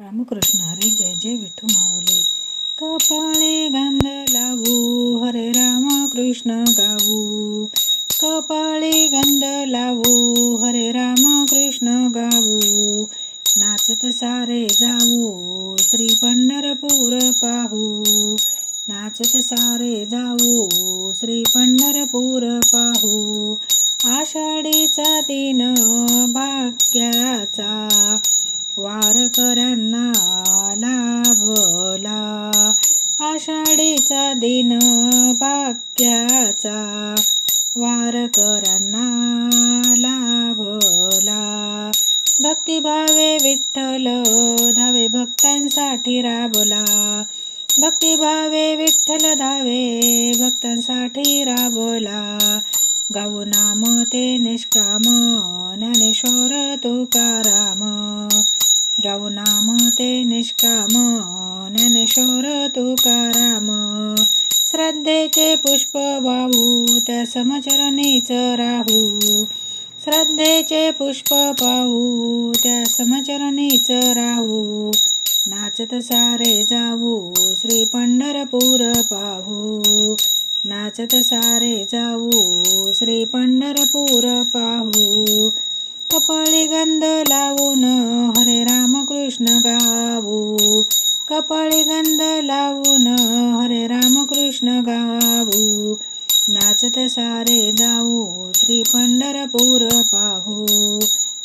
रामकृष्ण हरी जय जय विठू माऊली. कपाळे गांध लावू हरे राम कृष्ण गावू. कपाळे गंध लावू हरे राम कृष्ण गावू. नाचत सारे जाऊ श्री पंढरपूर पाहू. नाचत सारे जाऊ श्री पंढरपूर पाहू. आषाढीचा दिन भाग्याचा वारकऱ्यांना लाभला. आषाढीचा दिन भाग्याचा वारकऱ्यांना लाभला. भक्तिभावे विठ्ठल धावे भक्तांसाठी राबला. भक्तिभावे विठ्ठल धावे भक्तांसाठी राबला. गाऊ नाम ते निष्काम ज्ञानेश्वर तुकाराम. गाऊ नाम ते निष्काम ज्ञानेश्वर तुकाराम श्रद्धेचे पुष्प वाहू त्या समचरणीच राहू. श्रद्धेचे पुष्प पाहू त्या समचरणीच राहू. नाचत सारे जाऊ श्री पंढरपूर पाहू. नाचत सारे जाऊ श्री पंढरपूर पाहू. कपाळी गंध लावून हरे राम कृष्ण गावू. कपाळी गंध लावून हरे राम कृष्ण गावू. नाचत सारे जाऊ श्री पंढरपूर पाहू.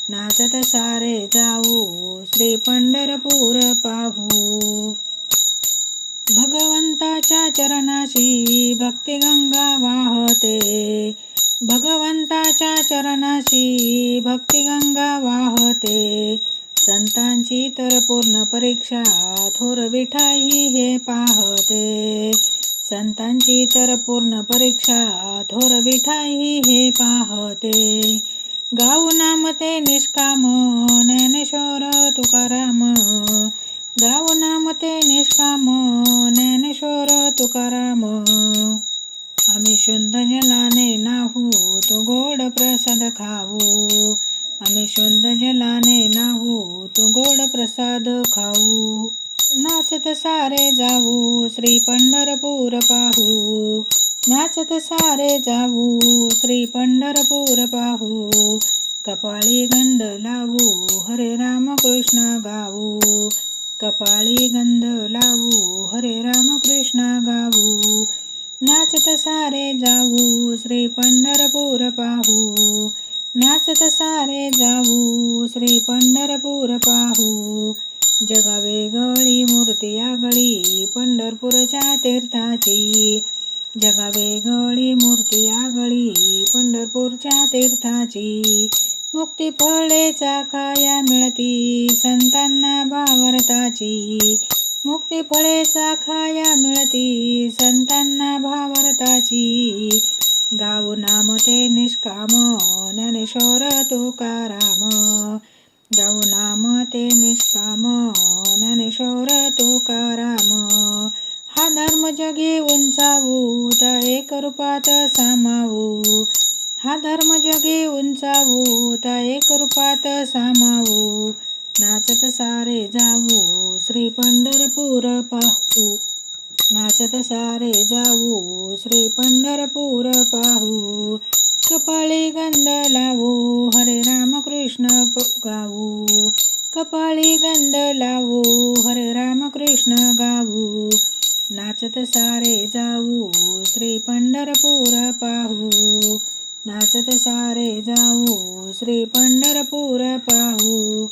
नाचत सारे जाऊ श्री पंढरपूर पाहू. भगवंताच्या चरणाशी भक्तिगंगा वाहते. भगवंताच्या चरणाशी भक्तिगंगा वाहते. संतांची तर पूर्ण परीक्षा थोर विठाई हे पाहते. संतांची तर पूर्ण परीक्षा थोर विठाई हे पाहते. गाऊ नाम ते निष्काम ज्ञानेश्वर तुकाराम. गाऊ नाम ते निष्काम ज्ञानेश्वर तुकाराम. जलाने नाहू तो गोड प्रसाद खाऊ आम्ही शुद्ध जलाने नाहू तो गोड प्रसाद खाऊ नाचत सारे जाऊ श्री पंढरपूर पाहू नाचत सारे जाऊ श्री पंढरपूर पाहू कपाळी गंध लावू हरे राम कृष्ण गावू। कपाळी गंध लावू हरे राम कृष्ण गावू। नाचत सारे जाऊ श्री पंढरपूर पाहू. नाचत सारे जाऊ श्री पंढरपूर पाहू. जगावेगळी मूर्ती आगळी पंढरपूरच्या तीर्थाची. जगावेगळी मूर्ती आगळी पंढरपूरच्या तीर्थाची. मुक्ती फळेचा चाखाया मिळती संतांना भावरताची. मुक्ती फळे साखाया मिळती. संतांना भावार्थाची गाऊ नाम ते निष्काम. ज्ञानेश्वर तुकाराम. गाऊ नाम ते निष्काम. ज्ञानेश्वर तुकाराम. हा धर्म जगी उंचावू त्या एक रूपात सामावू. हा धर्म जगी उंचावू त्या एक रूपात सामावू. नाचत सारे जाऊ श्री पंढरपूर पाहू. नाचत सारे जाऊ श्री पंढरपूर पाहू. कपाळी गंध लावू हरे राम कृष्ण गावू कपाळी गंध लावू हरे राम कृष्ण गावू नाचत सारे जाऊ श्री पंढरपूर पाहू. नाचत सारे जाऊ श्री पंढरपूर पाहू.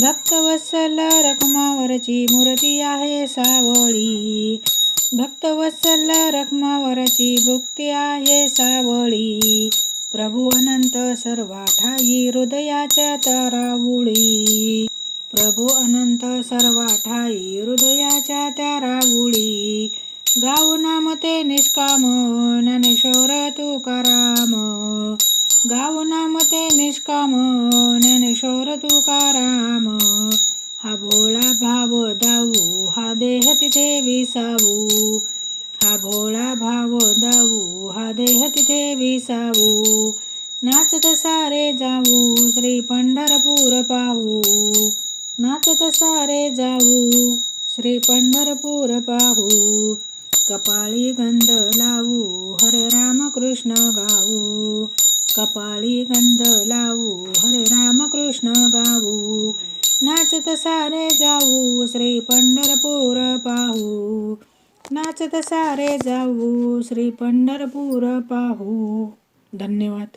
भक्तवत्सल रखमावरची मूर्ती आहे सावळी. भक्तवत्सल रखमावरची भुक्ती आहे सावळी. प्रभू अनंत सर्वा ठाई हृदयाच्या तारावुळी. प्रभू अनंत सर्वा ठाई हृदयाच्या तारावुळी. गाऊ नाम ते निष्काम ज्ञानेश्वर तुकाराम गाऊ नाम ते निष्काम ज्ञानेश्वर तुकाराम हा भोळा भाव दाऊ हा देह तिथे विसावू. हा भोळा भाव दाऊ हा देह तिथे विसावू. नाचत सारे जाऊ श्री पंढरपूर पाहू. नाचत सारे जाऊ श्री पंढरपूर पाहू. कपाळी गंध लावू हरे राम कृष्ण गाऊ. कपाळी गंध लावू हरे राम कृष्ण गाऊ नाचत सारे जाऊ श्री पंढरपूर पाहू. नाचत सारे जाऊ श्री पंढरपूर पाहू. धन्यवाद.